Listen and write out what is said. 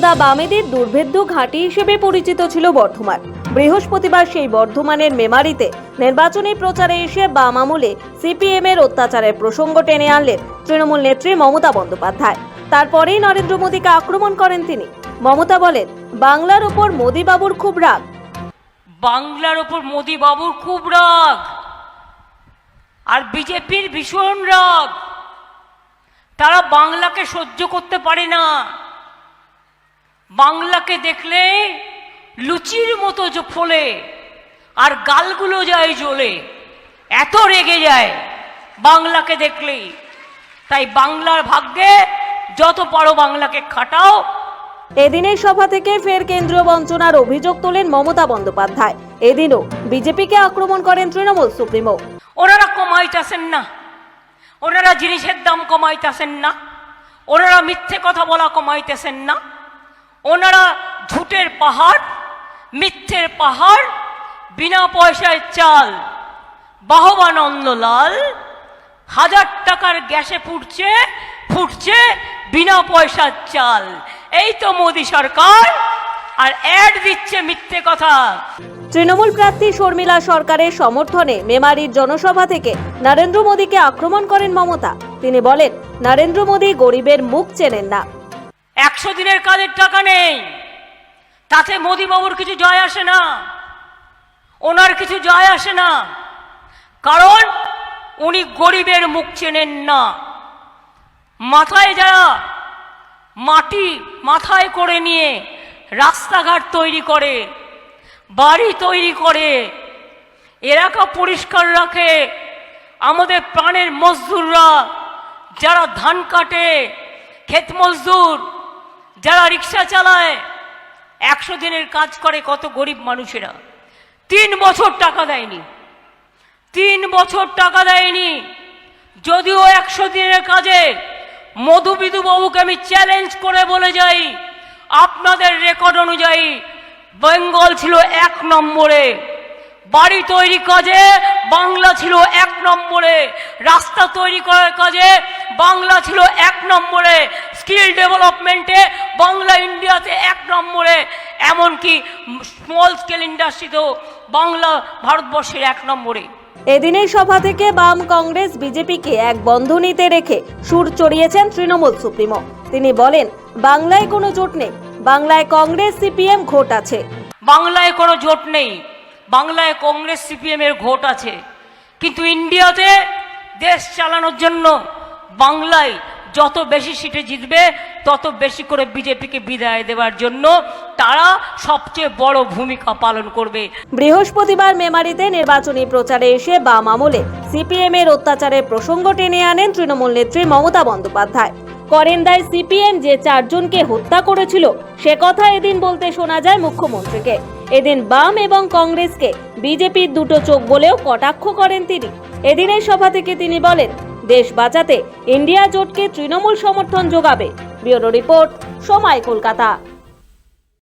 একদা বামেদের দুর্ভেদ্য ঘাঁটি হিসেবে পরিচিত ছিল বর্ধমান। বৃহস্পতিবার সেই বর্ধমানের মেমারিতে নির্বাচনী প্রচারে এসে বাম আমলে সিপিএম এর অত্যাচারের প্রসঙ্গ টেনে আনলেন তৃণমূল নেত্রী মমতা বন্দ্যোপাধ্যায়। তারপরেই নরেন্দ্র মোদীকে আক্রমণ করেন তিনি। মমতা বলেন, বাংলার ওপর মোদীবাবুর খুব রাগ। বাংলার ওপর মোদি বাবুর খুব রাগ। আর বিজেপির ভীষণ রাগ। তারা বাংলাকে সহ্য করতে পারে না। বাংলাকে দেখলে লুচির মতো যে ফোলে আর গালগুলো যায় জ্বলে এত রেগে যায় বাংলাকে দেখলেই তাই বাংলার ভাগ্যে যত পারো বাংলাকে খাটাও। এদিনের সভা থেকে ফের কেন্দ্রীয় বঞ্চনার অভিযোগ তোলেন মমতা বন্দ্যোপাধ্যায়। এদিনও বিজেপিকে আক্রমণ করেন তৃণমূল সুপ্রিমো। ওনারা কমাইতেছেন না। ওনারা জিনিসের দাম কমাইতেছেন না। ওনারা মিথ্যে কথা বলা কমাইতেছেন না। ওনারা ঝুটের পাহাড়, মিথ্যের পাহাড়, বিনা পয়সায় চাল, বাহবানন্দ লাল, হাজার টাকার গ্যাসে ফুটছে ফুটছে, বিনা পয়সার চাল। এই তো মোদী সরকার, আর অ্যাড দিচ্ছে মিথ্যে কথা। তৃণমূল প্রার্থী শর্মিলা সরকারের সমর্থনে মেমারির জনসভা থেকে নরেন্দ্র মোদীকে আক্রমণ করেন মমতা। তিনি বলেন, নরেন্দ্র মোদী গরিবের মুখ চেনেন না। একশো দিনের কাজের টাকা নেই। তাতে মোদিবাবুর কিছু জয় আসে না। ওনার কিছু জয় আসে না। কারণ উনি গরিবের মুখ চেনেন না। মাথায় যারা মাটি মাথায় করে নিয়ে রাস্তাঘাট তৈরি করে, বাড়ি তৈরি করে, এলাকা পরিষ্কার রাখে, আমাদের প্রাণের মজদুররা যারা ধান কাটে, ক্ষেত মজদুর যারা রিক্সা চালায়, একশো দিনের কাজ করে কত গরিব মানুষেরা। তিন বছর টাকা দেয়নি। তিন বছর টাকা দেয়নি। যদিও একশো দিনের কাজে মধুবিধু বাবুকে আমি চ্যালেঞ্জ করে বলে যাই, আপনাদের রেকর্ড অনুযায়ী বেঙ্গল ছিল এক নম্বরে, বাড়ি তৈরি কাজে বাংলা ছিল এক নম্বরে, রাস্তা তৈরি করার কাজে বাংলা ছিল এক নম্বরে স্কিল ডেভেলপমেন্টে বাংলা ইন্ডিয়াতে এক নম্বরে এমনকি স্মল স্কেল ইন্ডাস্ট্রিতেও বাংলা ভারতবর্ষের এক নম্বরে। এদিনের সভা থেকে বাম কংগ্রেস বিজেপিকে এক বন্ধনীতে রেখে সুর চড়িয়েছেন তৃণমূল সুপ্রিমো। তিনি বলেন বাংলায় কোনো জোট নেই বাংলায় কংগ্রেস সিপিএম ঘোট আছে। বাংলায় কোনো জোট নেই বাংলায় কংগ্রেস সিপিএম এর ভোট আছে। কিন্তু ইন্ডিয়াতে দেশ চালানোর জন্য বাংলায় যত বেশি সিটে জিতবে, তত বেশি করে বিজেপিকে বিদায় দেওয়ার জন্য তারা সবচেয়ে বড় ভূমিকা পালন করবে। বৃহস্পতিবার মেমারিতে নির্বাচনী প্রচারে এসে বাম আমলে সিপিএম এর অত্যাচারের প্রসঙ্গ টেনে আনেন তৃণমূল নেত্রী মমতা বন্দ্যোপাধ্যায়। করেন্দায় সিপিএম যে চারজনকে হত্যা করেছিল, সে কথা এদিন বলতে শোনা যায় মুখ্যমন্ত্রীকে। এদিন বাম এবং কংগ্রেসকে বিজেপির দুটো চোখ বলেও কটাক্ষ করেন তিনি। এদিনের সভা থেকে তিনি বলেন দেশ বাঁচাতে ইন্ডিয়া জোটকে তৃণমূল সমর্থন যোগাবে। ব্যুরো রিপোর্ট সময় কলকাতা।